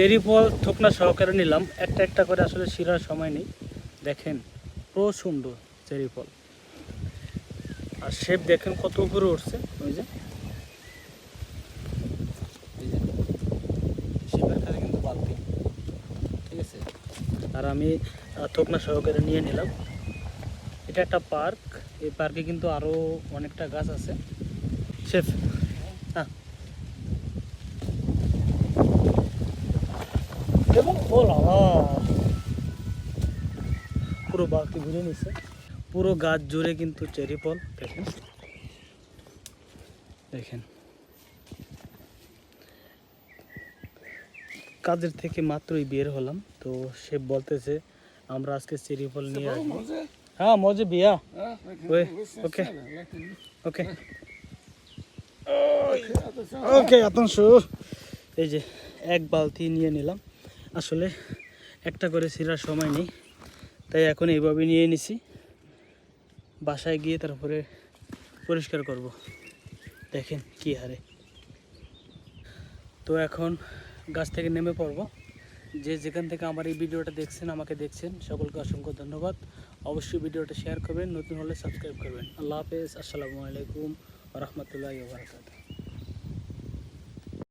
Cherry ফল থোকনা সহকারে নিলাম। একটা একটা করে আসলে শিরার সময় নেই। দেখেন পুরো সুন্দর চেরি ফল আর শেপ দেখেন কত উপরে উঠছে। ওই যে। শেপের কিন্তু বালতি। ঠিক আছে? আর আমি থোকনা সহকারে নিয়ে নিলাম। এটা একটা পার্ক। এই পার্কে কিন্তু আরও অনেকটা গাছ আছে। শেফ হ্যাঁ। এবং পুরো বালতি ঘুরে নিছে। পুরো গাছ জুড়ে কিন্তু চেরি ফল দেখেন। দেখেন। কাজের থেকে মাত্রই বের হলাম তো সে বলতেছে আমরা আজকে চেরি ফল নিয়ে আসব। হ্যাঁ মজে বিয়া। ওই ওকে ওকে। ওকে এখন শু এই যে এক বালতি নিয়ে নিলাম। আসলে একটা করে ছিঁড়ার সময় নেই। তাই এখন এইভাবে নিয়ে নিছি। বাসায় গিয়ে তারপরে পরিষ্কার করব। দেখেন কি হারে। তো এখন গাছ থেকে নেমে পড়ব। যে যেখান থেকে আমার এই ভিডিওটা দেখছেন, আমাকে দেখছেন, সকলকে অসংখ্য ধন্যবাদ। অবশ্যই ভিডিওটা শেয়ার করবেন, নতুন হলে সাবস্ক্রাইব করবেন। আল্লাহ হাফেজ, আসসালামু আলাইকুম রহমতুল্লাহ বারকাত